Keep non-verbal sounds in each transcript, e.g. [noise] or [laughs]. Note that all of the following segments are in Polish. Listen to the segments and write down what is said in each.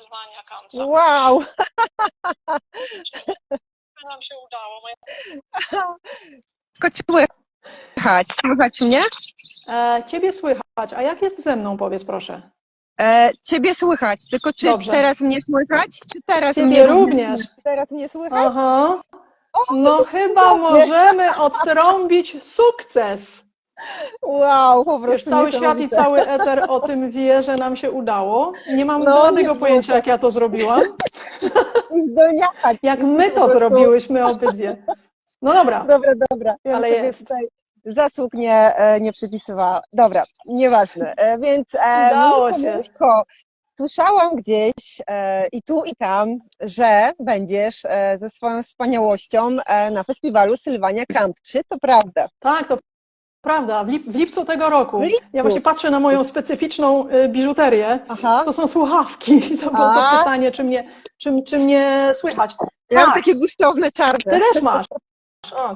Sylwania Kamsa. Wow! nam się udało. Tylko słychać. Słychać mnie? E, ciebie słychać, a jak jest ze mną, powiedz proszę? E, ciebie słychać, tylko czy Dobrze. teraz mnie słychać? Czy teraz Ciebie mnie również. Teraz mnie słychać? Aha. No chyba możemy odtrąbić sukces. Wow, po Wiesz, prostu cały świat i cały eter o tym wie, że nam się udało. Nie mam No, żadnego pojęcia, jak ja to zrobiłam. [laughs] I zdolniaka. Jak my to zrobiłyśmy obydwie. No dobra, Dobra, dobra. Ja Ale jest. tutaj zasług nie, e, nie przypisywała. Dobra, nieważne. E, Więc e, Udało się. Słyszałam gdzieś i tu i tam, że będziesz ze swoją wspaniałością na festiwalu Sylwania Camp. Czy to prawda? tak, to prawda. W, lip, w lipcu tego roku. Lipcu. Ja właśnie patrzę na moją specyficzną y, biżuterię. Aha. To są słuchawki. [laughs] To było to pytanie, czy mnie, czy, czy mnie słychać. Ja mam Tak. takie gustowne czarne. Ty też masz. O,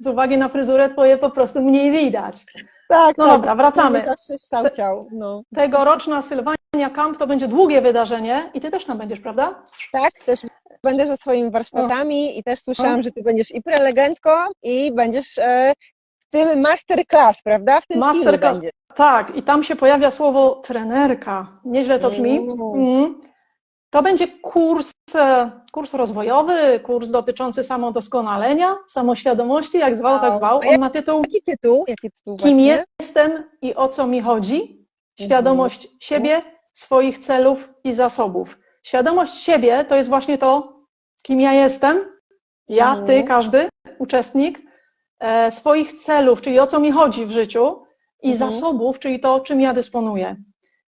z uwagi na fryzurę twoje po prostu mniej widać. Tak, No tak. dobra, wracamy. Zawsze. No. Tegoroczna Sylwania Camp to będzie długie wydarzenie i ty też tam będziesz, prawda? Tak, też będę ze swoimi warsztatami i też słyszałam, O. że ty będziesz i prelegentką i będziesz e, tym masterclass, prawda? W tym Masterclass. Będzie. Tak, i tam się pojawia słowo trenerka. Nieźle to brzmi. Mm. Mm. To będzie kurs, e, kurs rozwojowy, kurs dotyczący samodoskonalenia, samoświadomości, jak zwał, tak Wow. zwał. A jak- On ma tytuł Jaki tytuł? Jaki tytuł Kim właśnie? jestem i o co mi chodzi? Świadomość siebie, swoich celów i zasobów. Świadomość siebie to jest właśnie to, kim ja jestem, ja, Mhm. ty, każdy uczestnik, swoich celów, czyli o co mi chodzi w życiu, i Mhm. zasobów, czyli to, czym ja dysponuję,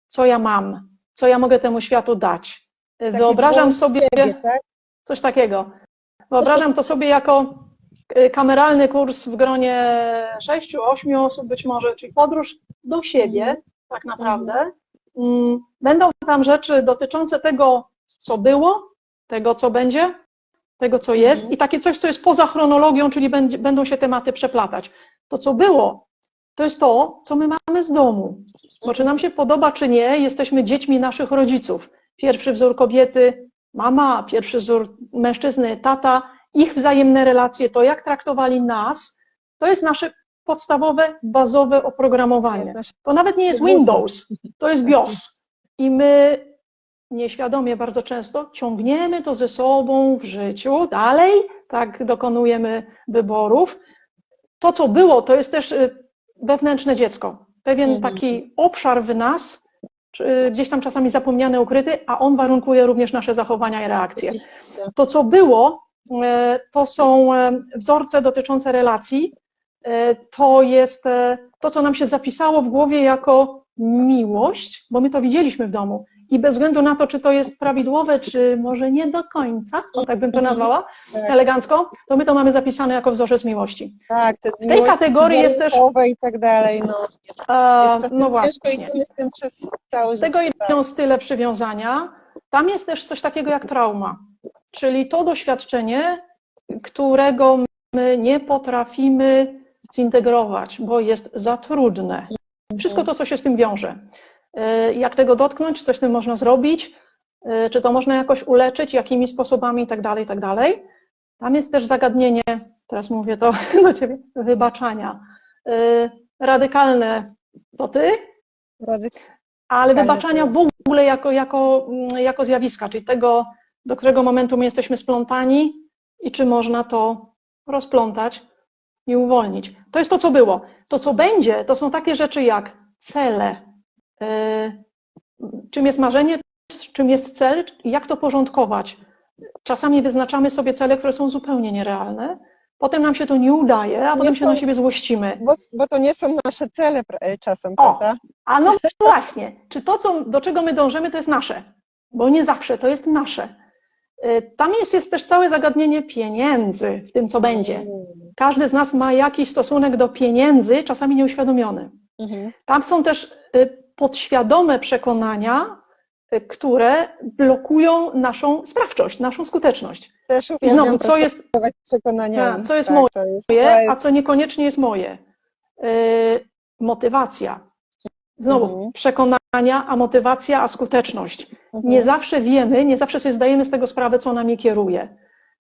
co ja mam, co ja mogę temu światu dać. E, Taki Wyobrażam sobie siebie, tak? coś takiego. Wyobrażam to sobie jako y, kameralny kurs w gronie sześciu, ośmiu osób być może, czyli podróż do siebie tak naprawdę. Mm, Będą tam rzeczy dotyczące tego, co było, tego, co będzie, tego, co jest Mhm. i takie coś, co jest poza chronologią, czyli będzie, będą się tematy przeplatać. To, co było, to jest to, co my mamy z domu. Bo czy nam się podoba, czy nie, jesteśmy dziećmi naszych rodziców. Pierwszy wzór kobiety, mama, pierwszy wzór mężczyzny, tata, ich wzajemne relacje, to jak traktowali nas, to jest nasze podstawowe, bazowe oprogramowanie. To nawet nie jest. Windows, to jest BIOS. I my nieświadomie bardzo często ciągniemy to ze sobą w życiu dalej, tak dokonujemy wyborów. To, co było, to jest też y, wewnętrzne dziecko. Pewien Mhm. taki obszar w nas, czy gdzieś tam czasami zapomniany, ukryty, a on warunkuje również nasze zachowania i reakcje. To, co było, e, to są e, wzorce dotyczące relacji. E, To jest e, to, co nam się zapisało w głowie jako miłość, bo my to widzieliśmy w domu. I bez względu na to, czy to jest prawidłowe, czy może nie do końca, tak bym to nazwała, Tak. elegancko, to my to mamy zapisane jako wzorzec miłości. Tak, te W tej kategorii jest też. i tak dalej. No, E, jest no czasem ciężko właśnie. idziemy z tym przez całe Z tego idą style przywiązania. Tam jest też coś takiego jak trauma, czyli to doświadczenie, którego my nie potrafimy zintegrować, bo jest za trudne. Wszystko to, co się z tym wiąże. Y, Jak tego dotknąć, co z tym można zrobić, y, czy to można jakoś uleczyć, jakimi sposobami i tak dalej, i tak dalej. Tam jest też zagadnienie, teraz mówię to [laughs] do Ciebie, wybaczania. Y, Radykalne to Ty, ale wybaczania w ogóle jako, jako, mm, jako zjawiska, czyli tego, do którego momentu my jesteśmy splątani i czy można to rozplątać i uwolnić. To jest to, co było. To, co będzie, to są takie rzeczy jak cele. Yy, Czym jest marzenie, czym jest cel, i jak to porządkować. Czasami wyznaczamy sobie cele, które są zupełnie nierealne, potem nam się to nie udaje, a Nie potem się są- na siebie złościmy. Bo, bo to nie są nasze cele e, czasem, O. prawda? A no właśnie, czy to, co, do czego my dążymy, to jest nasze? Bo nie zawsze to jest nasze. Y, Tam jest, jest też całe zagadnienie pieniędzy w tym, co będzie. Każdy z nas ma jakiś stosunek do pieniędzy, czasami nieuświadomiony. Mhm. Tam są też podświadome przekonania, y, które blokują naszą sprawczość, naszą skuteczność. Też I znowu, co jest przekonaniami. Tak, co jest tak, moje, to jest, to jest, a co niekoniecznie jest moje. Y, Motywacja. Znowu, Mhm. przekonania, a motywacja, a skuteczność. Mhm. Nie zawsze wiemy, nie zawsze sobie zdajemy z tego sprawę, co nami kieruje.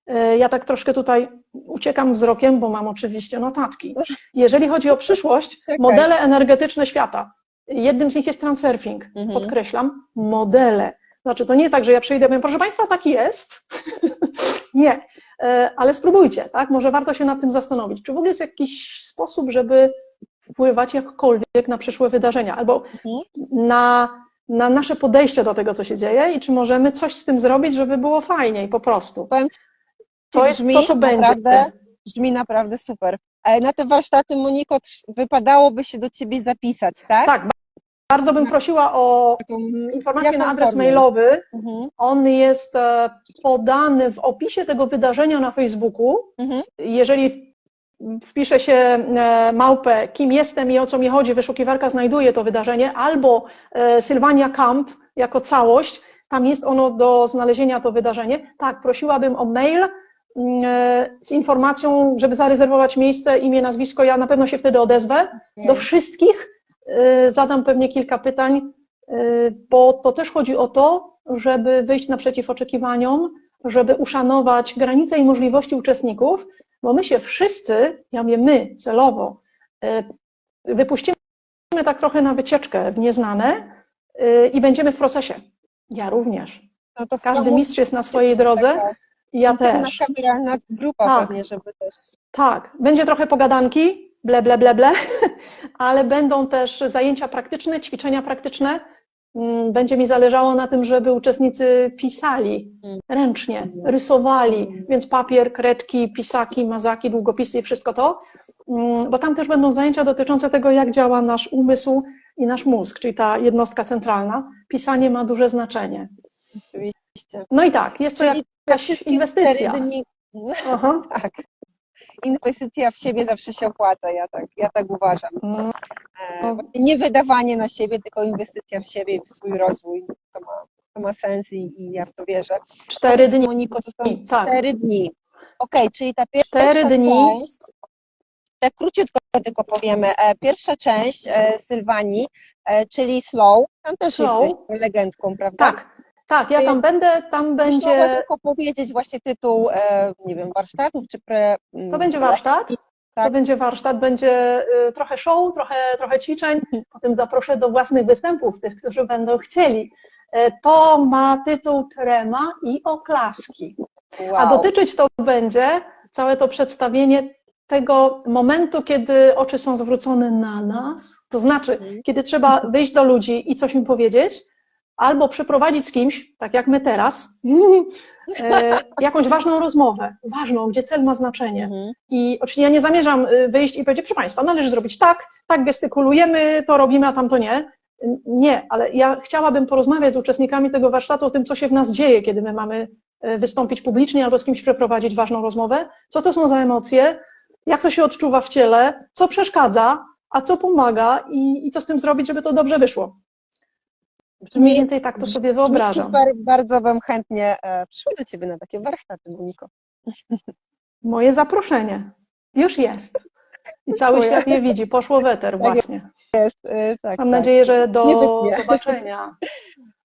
E, Ja tak troszkę tutaj uciekam wzrokiem, bo mam oczywiście notatki. [laughs] Jeżeli chodzi o przyszłość, modele energetyczne świata. Jednym z nich jest transurfing. Mhm. Podkreślam, modele. Znaczy, to nie tak, że ja przyjdę i powiem, proszę Państwa, tak jest. [laughs] nie, E, ale spróbujcie, tak? Może warto się nad tym zastanowić. Czy w ogóle jest jakiś sposób, żeby wpływać jakkolwiek na przyszłe wydarzenia, albo Mhm. na, na nasze podejście do tego, co się dzieje i czy możemy coś z tym zrobić, żeby było fajniej po prostu. Powiem To jest brzmi to, co będzie. naprawdę, Brzmi naprawdę super. E, Na te warsztaty, Moniko, wypadałoby się do Ciebie zapisać, tak? Tak, bardzo bym prosiła o mm, informację na adres mailowy. Mhm. On jest e, podany w opisie tego wydarzenia na Facebooku. Mhm. Jeżeli wpisze się e, małpę, kim jestem i o co mi chodzi, wyszukiwarka znajduje to wydarzenie, albo Sylwania Camp jako całość, tam jest ono do znalezienia to wydarzenie. Tak, prosiłabym o mail z informacją, żeby zarezerwować miejsce, imię, nazwisko. Ja na pewno się wtedy odezwę. Do wszystkich y, zadam pewnie kilka pytań, y, bo to też chodzi o to, żeby wyjść naprzeciw oczekiwaniom, żeby uszanować granice i możliwości uczestników, bo my się wszyscy, ja mówię my celowo, wypuścimy tak trochę na wycieczkę w nieznane i będziemy w procesie. Ja również. No Każdy mistrz jest na swojej drodze, ja intymna też. kameralna grupa Tak. pewnie, żeby też... Tak, będzie trochę pogadanki, ble, ble, ble, ble, [laughs] ale będą też zajęcia praktyczne, ćwiczenia praktyczne. Mm, Będzie mi zależało na tym, żeby uczestnicy pisali Mm. ręcznie, rysowali, więc papier, kredki, pisaki, mazaki, długopisy i wszystko to, Mm, bo tam też będą zajęcia dotyczące tego, jak działa nasz umysł i nasz mózg, czyli ta jednostka centralna. Pisanie ma duże znaczenie. Oczywiście. No i tak, jest to Czyli te jakaś wszystkie inwestycja. cztery dni... Aha. [laughs] Tak. Inwestycja w siebie zawsze się opłaca, ja tak, ja tak uważam. Mm, E, No. nie wydawanie na siebie, tylko inwestycja w siebie w swój rozwój. To ma, to ma sens i, i ja w to wierzę. Cztery dni. Moniko, to są tak. cztery dni. Okej, czyli ta pierwsza Cztery dni. część, tak króciutko tylko powiemy, e, pierwsza część e, Sylwanii, czyli slow, tam też Slow. jesteś legendką, prawda? Tak, tak, ja tam będę, tam Mogę będzie, tylko powiedzieć właśnie tytuł, e, nie wiem, warsztatów, czy pre... mm, to będzie warsztat, to Tak. będzie warsztat, będzie y, trochę show, trochę, trochę ćwiczeń, potem zaproszę do własnych występów tych, którzy będą chcieli. E, To ma tytuł Trema i oklaski. Wow. A dotyczyć to będzie całe to przedstawienie tego momentu, kiedy oczy są zwrócone na nas, to znaczy, Mhm. kiedy trzeba wyjść do ludzi i coś im powiedzieć, albo przeprowadzić z kimś, tak jak my teraz, [laughs] e, jakąś ważną rozmowę, ważną, gdzie cel ma znaczenie. Mhm. I oczywiście ja nie zamierzam y, wyjść i powiedzieć, proszę Państwa, należy zrobić tak, tak gestykulujemy, to robimy, a tamto nie. Nie, ale ja chciałabym porozmawiać z uczestnikami tego warsztatu o tym, co się w nas dzieje, kiedy my mamy y, wystąpić publicznie albo z kimś przeprowadzić ważną rozmowę, co to są za emocje, jak to się odczuwa w ciele, co przeszkadza, a co pomaga i, i co z tym zrobić, żeby to dobrze wyszło. Mniej więcej tak to sobie wyobrażam. Super, bardzo bym chętnie e, przyszła do Ciebie na takie warsztaty, Moniko. [laughs] Moje zaproszenie już jest. I cały Dziękuję. świat je widzi, poszło w eter właśnie. Jest, e, tak, Mam tak. nadzieję, że do Nie wytnie. zobaczenia. [laughs]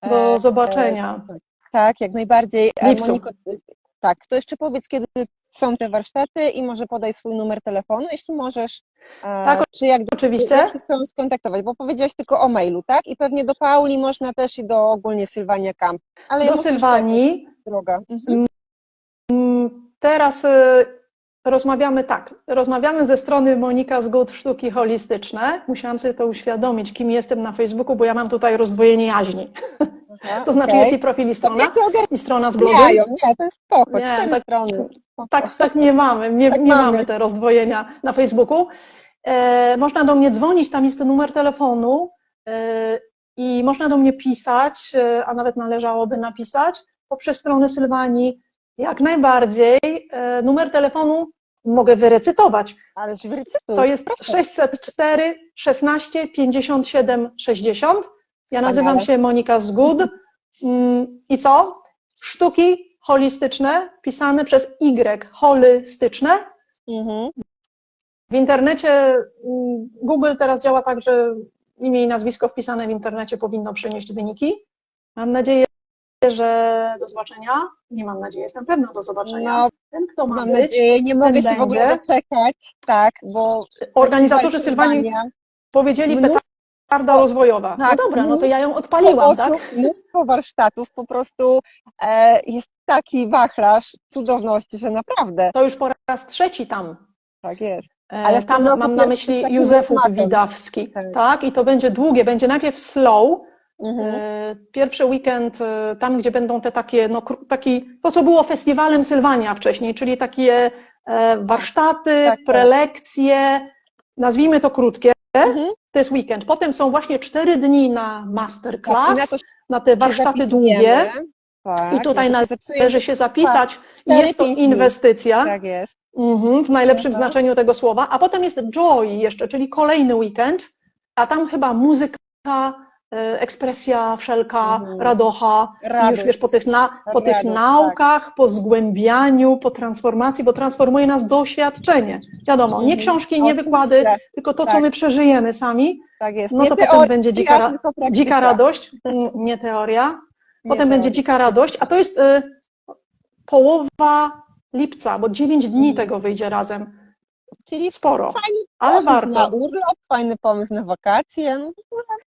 E, Do zobaczenia. Tak, jak najbardziej. E, lipcu. Moniko, e, tak, to jeszcze powiedz, kiedy są te warsztaty i może podaj swój numer telefonu, jeśli możesz. E, Tak, czy jak, Oczywiście. jak się chcą skontaktować, bo powiedziałaś tylko o mailu, tak? I pewnie do Pauli można też i do ogólnie Sylwania Camp. Ale ja Do jeszcze Sylwanii. droga. Mhm. Mm, Teraz y, rozmawiamy tak. Rozmawiamy ze strony Monika Zgód Sztuki Holistyczne. Musiałam sobie to uświadomić, kim jestem na Facebooku, bo ja mam tutaj rozdwojenie jaźni. Aha, [laughs] To znaczy okej. jest i profil i strona, to i strona z blogiem. ogarniają? Nie, to jest spoko, Nie, cztery tak- strony. Tak, tak nie mamy. Nie, Tak nie mamy. mamy te rozdwojenia na Facebooku. E, można do mnie dzwonić, tam jest numer telefonu e, i można do mnie pisać, e, a nawet należałoby napisać poprzez stronę Sylwanii. Jak najbardziej. E, numer telefonu mogę wyrecytować. Ależ wyrecytuj. To jest proszę. 604 16 57 60. Ja nazywam się Monika Zgód. Mm, I co? Sztuki holistyczne, pisane przez Y, holistyczne. Mhm. W internecie mm, Google teraz działa tak, że imię i nazwisko wpisane w internecie powinno przynieść wyniki. Mam nadzieję, że do zobaczenia. Nie mam nadziei, jestem pewna do zobaczenia. No, Ten, kto ma mam być, nadzieję, nie mogę się w ogóle będzie. doczekać, tak, bo organizatorzy Sylwanii powiedzieli mnóstwo- petarda rozwojowa. No tak, dobra, no to ja ją odpaliłam, tak? osób, mnóstwo warsztatów, po prostu e, jest taki wachlarz cudowności, że naprawdę To już po raz trzeci tam. tak jest. E, Ale tam mam na myśli Józefów. Widawski, Tak. tak? I to będzie długie, będzie najpierw slow, Mhm. E, Pierwszy weekend, e, tam gdzie będą te takie, no taki, to co było festiwalem Sylwania wcześniej, czyli takie warsztaty, tak, tak. prelekcje, nazwijmy to krótkie, Mhm. to jest weekend. Potem są właśnie cztery dni na Tak, masterclass, na na te warsztaty długie Tak, i tutaj na to się należy zapisać. cztery Jest to inwestycja, Tak jest. mhm, w najlepszym Aha. znaczeniu tego słowa, a potem jest joy jeszcze, czyli kolejny weekend, a tam chyba muzyka, e, ekspresja wszelka, Mhm. radocha, i już Radość. wiesz, po tych, na, po tych Radość, tak. naukach, po zgłębianiu, po transformacji, bo transformuje nas doświadczenie. Wiadomo, nie Mhm. książki, nie wykłady, tylko to, co tak. my przeżyjemy sami, Tak jest. no Nie to teoria, potem będzie dzika, dzika radość, nie teoria, Nie potem będzie teoria. dzika radość, a to jest y, połowa lipca, bo 9 dni Mhm. tego wyjdzie razem. Czyli Sporo, fajny ale pomysł na warto. urlop, fajny pomysł na wakacje. No,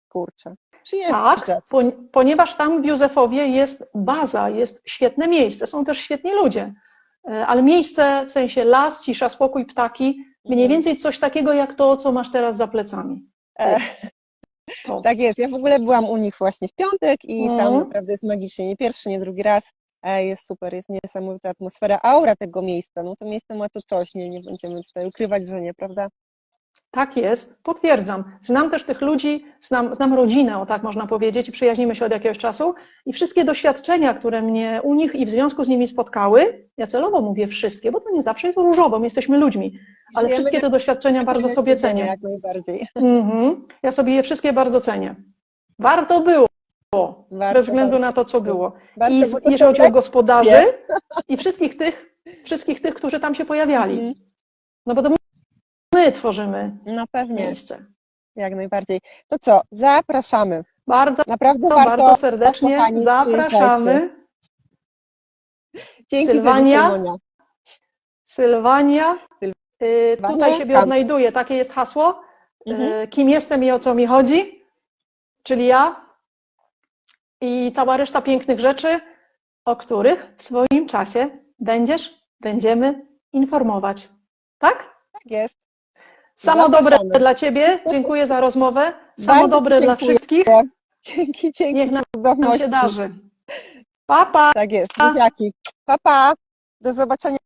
kurczę. Tak, Przyjeżdżać. po, ponieważ tam w Józefowie jest baza, jest świetne miejsce, są też świetni ludzie, E, ale miejsce w sensie las, cisza, spokój, ptaki, mniej Mhm. więcej coś takiego jak to, co masz teraz za plecami. E, To. Tak jest. Ja w ogóle byłam u nich właśnie w piątek i tam Mhm. naprawdę jest magicznie. Nie pierwszy, nie drugi raz. Jest super, jest niesamowita atmosfera, aura tego miejsca. No to miejsce ma to coś, nie, nie będziemy tutaj ukrywać, że nie, prawda? Tak jest, potwierdzam. Znam też tych ludzi, znam, znam rodzinę, o tak można powiedzieć, i przyjaźnimy się od jakiegoś czasu. I wszystkie doświadczenia, które mnie u nich i w związku z nimi spotkały, ja celowo mówię wszystkie, bo to nie zawsze jest różowo, my jesteśmy ludźmi, ale Żyjemy wszystkie te doświadczenia bardzo sobie cenię. Jak najbardziej. Mhm. Ja sobie je wszystkie bardzo cenię. Warto było, Warto, bez względu warto. na to, co było. Warto, I jeżeli chodzi o lekcje. gospodarzy i wszystkich tych, wszystkich tych, którzy tam się pojawiali. Mhm. No bo to my tworzymy No pewnie, miejsce. jak najbardziej. To co, zapraszamy. Bardzo, Naprawdę warto. bardzo serdecznie kochani, zapraszamy. Dzięki Sylwania. Sylwania. Y, Sylwania, Tutaj siebie tam. odnajduję, takie jest hasło. Y, Mhm. Kim jestem i o co mi chodzi, czyli ja i cała reszta pięknych rzeczy, o których w swoim czasie będziesz, będziemy informować. Tak? Tak jest. Samo dobre dla Ciebie. Dziękuję za rozmowę. Samo Bardzo dobre dla dziękuję. wszystkich. Dzięki, dzięki. Niech nam cudowności. się darzy. Pa, pa. Tak jest. Buziaki. Pa, pa. Do zobaczenia.